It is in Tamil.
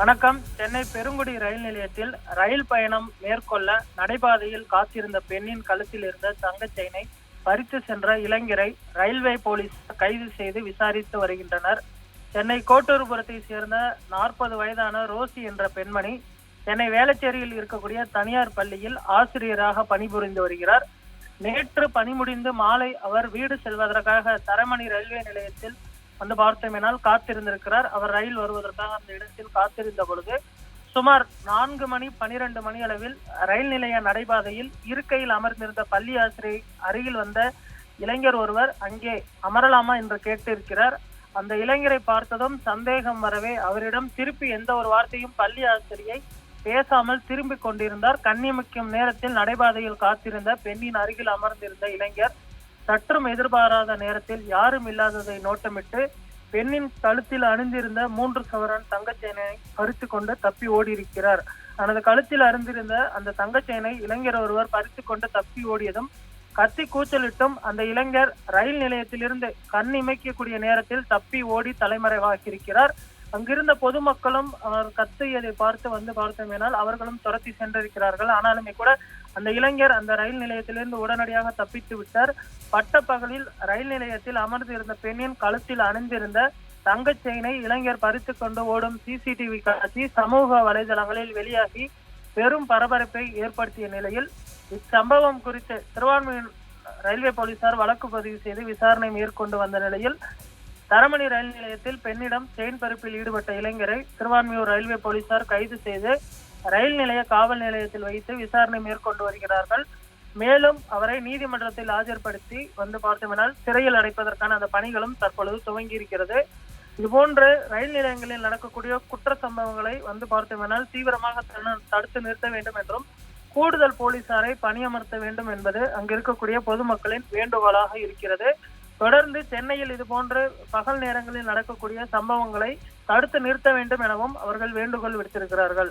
வணக்கம். சென்னை பெருங்குடி ரயில் நிலையத்தில் ரயில் பயணம் மேற்கொள்ள நடைபாதையில் காத்திருந்த பெண்ணின் கழுத்தில் இருந்த தங்கச் செயினை பறித்து சென்ற இளைஞரை ரயில்வே போலீஸ் கைது செய்து விசாரித்து வருகின்றனர். சென்னை கோட்டூர்புரத்தை சேர்ந்த நாற்பது வயதான ரோசி என்ற பெண்மணி சென்னை வேளச்சேரியில் இருக்கக்கூடிய தனியார் பள்ளியில் ஆசிரியராக பணிபுரிந்து வருகிறார். நேற்று பணி முடிந்து மாலை அவர் வீடு செல்வதற்காக தரமணி ரயில்வே நிலையத்தில் வந்து பார்த்தோமேனால் காத்திருந்திருக்கிறார். அவர் ரயில் வருவதற்காக அந்த இடத்தில் காத்திருந்த பொழுது சுமார் நான்கு மணி பனிரெண்டு மணி அளவில் ரயில் நிலைய நடைபாதையில் இருக்கையில் அமர்ந்திருந்த பள்ளி ஆசிரியை அருகில் வந்த இளைஞர் ஒருவர் அங்கே அமரலாமா என்று கேட்டிருக்கிறார். அந்த இளைஞரை பார்த்ததும் சந்தேகம் வரவே அவரிடம் திருப்பி எந்த ஒரு வார்த்தையும் பள்ளி ஆசிரியை பேசாமல் திரும்பிக் கொண்டிருந்தார். கண்ணியமிக்கும் நேரத்தில் நடைபாதையில் காத்திருந்த பெண்ணின் அருகில் அமர்ந்திருந்த இளைஞர் சற்றும் எதிர்பாராத நேரத்தில் யாரும் இல்லாததை நோட்டமிட்டு பெண்ணின் கழுத்தில் அணிந்திருந்த மூன்று சவரன் தங்கச்செயினை பறித்து கொண்டு தப்பி ஓடியிருக்கிறார். தனது கழுத்தில் அணிந்திருந்த அந்த தங்கச்செயினை இளைஞர் ஒருவர் பறித்து கொண்டு தப்பி ஓடியதும் கத்தி கூச்சலிட்டும் அந்த இளைஞர் ரயில் நிலையத்திலிருந்து கண் இமைக்கக்கூடிய நேரத்தில் தப்பி ஓடி தலைமறைவாகியிருக்கிறார் அங்கிருந்த பொதுமக்களும் அவர் கத்தியதை பார்த்து வந்து பார்த்தோமேனால் அவர்களும் துரத்தி சென்றிருக்கிறார்கள். ஆனாலுமே கூட அந்த இளைஞர் அந்த ரயில் நிலையத்திலிருந்து உடனடியாக தப்பித்து விட்டார். பட்டப்பகலில் ரயில் நிலையத்தில் அமர்ந்து இருந்த பெண்ணின் கழுத்தில் அணிந்திருந்த தங்கச் செயினை இளைஞர் பறித்து கொண்டு ஓடும் சிசிடிவி காட்சி சமூக வலைதளங்களில் வெளியாகி பெரும் பரபரப்பை ஏற்படுத்திய நிலையில் இச்சம்பவம் குறித்து திருவான்மையூர் ரயில்வே போலீசார் வழக்கு பதிவு செய்து விசாரணை மேற்கொண்டு வந்த நிலையில் தரமணி ரயில் நிலையத்தில் பெண்ணிடம் செயின் பறிப்பில் ஈடுபட்ட இளைஞரை திருவான்மியூர் ரயில்வே போலீசார் கைது செய்து ரயில் நிலைய காவல் நிலையத்தில் வைத்து விசாரணை மேற்கொண்டு வருகிறார்கள். மேலும் அவரை நீதிமன்றத்தில் ஆஜர்படுத்தி வந்து பார்த்தோம்னால் சிறையில் அடைப்பதற்கான அந்த பணிகளும் தற்பொழுது துவங்கி இருக்கிறது. இதுபோன்று ரயில் நிலையங்களில் நடக்கக்கூடிய குற்ற சம்பவங்களை வந்து பார்த்தோம்னால் தீவிரமாக தடு- தடுத்து நிறுத்த வேண்டும் என்றும் கூடுதல் போலீசாரை பணியமர்த்த வேண்டும் என்பது அங்கு இருக்கக்கூடிய பொதுமக்களின் வேண்டுகோளாக இருக்கிறது. சென்னையில் இது போன்று பகல் நேரங்களில் நடக்கக்கூடிய சம்பவங்களை தடுத்து நிறுத்த வேண்டும் எனவும் அவர்கள் வேண்டுகோள் விடுத்திருக்கிறார்கள்.